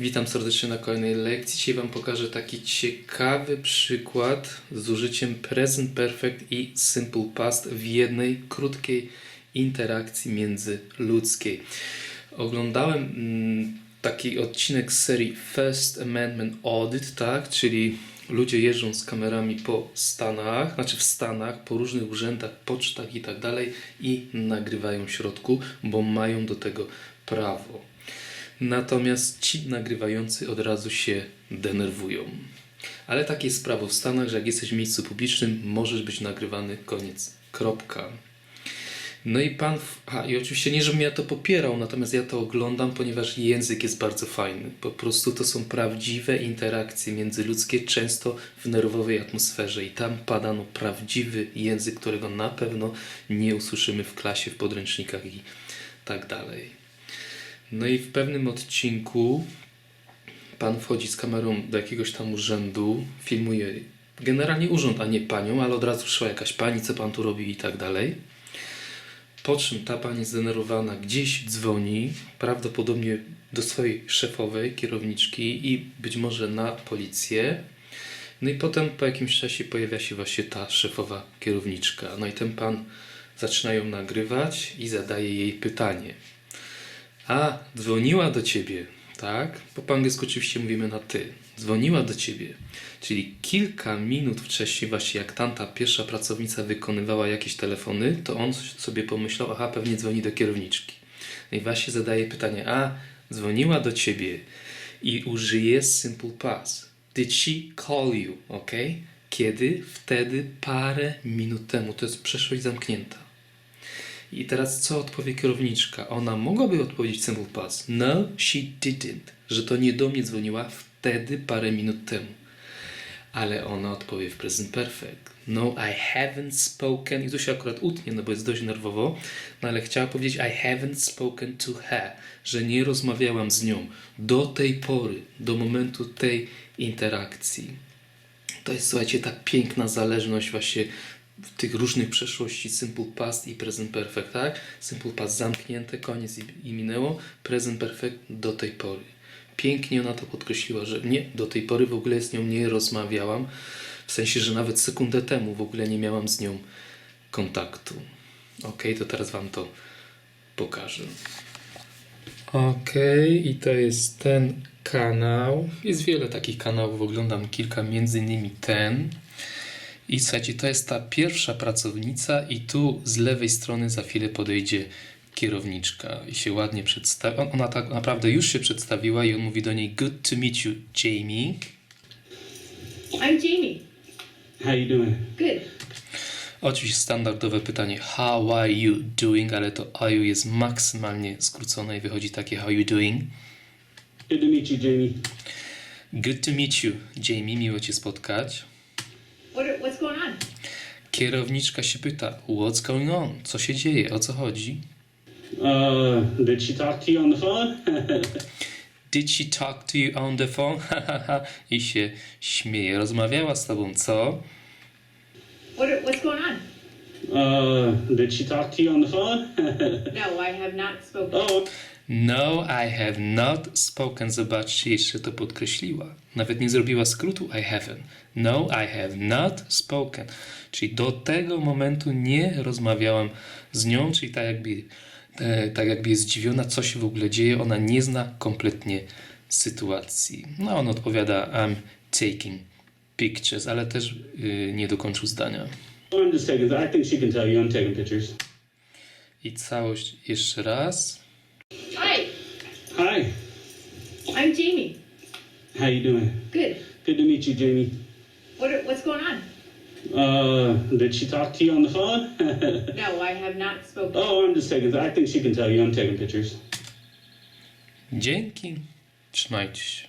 Witam serdecznie na kolejnej lekcji. Dzisiaj Wam pokażę taki ciekawy przykład z użyciem Present Perfect i Simple Past w jednej krótkiej interakcji międzyludzkiej. Oglądałem mm, taki odcinek z serii First Amendment Audit, tak? Czyli ludzie jeżdżą z kamerami po Stanach, znaczy w Stanach, po różnych urzędach, pocztach i tak dalej i nagrywają w środku, bo mają do tego prawo. Natomiast ci nagrywający od razu się denerwują. Ale takie jest prawo w Stanach, że jak jesteś w miejscu publicznym, możesz być nagrywany, koniec, kropka. No i pan, a i oczywiście nie, żebym ja to popierał, natomiast ja to oglądam, ponieważ język jest bardzo fajny. Po prostu to są prawdziwe interakcje międzyludzkie, często w nerwowej atmosferze i tam pada no prawdziwy język, którego na pewno nie usłyszymy w klasie, w podręcznikach i tak dalej. No i w pewnym odcinku pan wchodzi z kamerą do jakiegoś tam urzędu, filmuje generalnie urząd, a nie panią, ale od razu szła jakaś pani, co pan tu robi i tak dalej. Po czym ta pani zdenerwowana gdzieś dzwoni, prawdopodobnie do swojej szefowej, kierowniczki i być może na policję. No i potem po jakimś czasie pojawia się właśnie ta szefowa kierowniczka. No i ten pan zaczyna ją nagrywać i zadaje jej pytanie. A, dzwoniła do ciebie, tak? Bo po angielsku oczywiście mówimy na ty. Dzwoniła do ciebie. Czyli kilka minut wcześniej, właśnie jak tamta pierwsza pracownica wykonywała jakieś telefony, to on sobie pomyślał, aha, pewnie dzwoni do kierowniczki. No i właśnie zadaje pytanie, a, dzwoniła do ciebie i użyje simple past. Did she call you, ok? Kiedy? Wtedy, parę minut temu. To jest przeszłość zamknięta. I teraz co odpowie kierowniczka? Ona mogłaby odpowiedzieć simple past. No, she didn't. Że to nie do mnie dzwoniła wtedy parę minut temu. Ale ona odpowie w present perfect. No, I haven't spoken. I tu się akurat utnie, no bo jest dość nerwowo. No ale chciała powiedzieć I haven't spoken to her. Że nie rozmawiałam z nią do tej pory, do momentu tej interakcji. To jest, słuchajcie, ta piękna zależność właśnie tych różnych przeszłości Simple Past i Present Perfect, tak? Simple Past zamknięte, koniec i, i minęło. Present Perfect do tej pory. Pięknie ona to podkreśliła, że nie, do tej pory w ogóle z nią nie rozmawiałam. W sensie, że nawet sekundę temu w ogóle nie miałam z nią kontaktu. Ok, to teraz Wam to pokażę. Ok, i to jest ten kanał. Jest wiele takich kanałów, oglądam kilka, między innymi ten. I słuchajcie, to jest ta pierwsza pracownica, i tu z lewej strony za chwilę podejdzie kierowniczka i się ładnie przedstawi. on- Ona tak naprawdę już się przedstawiła i on mówi do niej: Good to meet you, Jamie. I'm Jamie. How you doing? Good. Oczywiście standardowe pytanie: How are you doing? Ale to are you jest maksymalnie skrócone i wychodzi takie: How you doing? Good to meet you, Jamie. Good to meet you, Jamie. Miło Cię spotkać. What are, what's going on? Kierowniczka się pyta: What's going on? Co się dzieje? O co chodzi? Uh, did she talk to you on the phone? Did she talk to you on the phone? I się śmieje. Rozmawiała z tobą, co? What what's going on? uh, did she talk to you on the phone? No, I have not spoken. oh, No, I have not spoken. Zobaczcie, jeszcze to podkreśliła. Nawet nie zrobiła skrótu I haven't. No, I have not spoken. Czyli do tego momentu nie rozmawiałam z nią, czyli tak jakby, e, tak jakby jest zdziwiona, co się w ogóle dzieje. Ona nie zna kompletnie sytuacji. No, on odpowiada I'm taking pictures, ale też y, nie dokończył zdania. I'm just taking. I think she can tell you I'm taking pictures. I całość jeszcze raz. Hi, Hi. I'm Jamie. How you doing? Good. Good to meet you, Jamie. What are, what's going on? Uh, did she talk to you on the phone? No, I have not spoken. oh, I'm just taking. I think she can tell you I'm taking pictures. Dzięki. Trzymajcie się.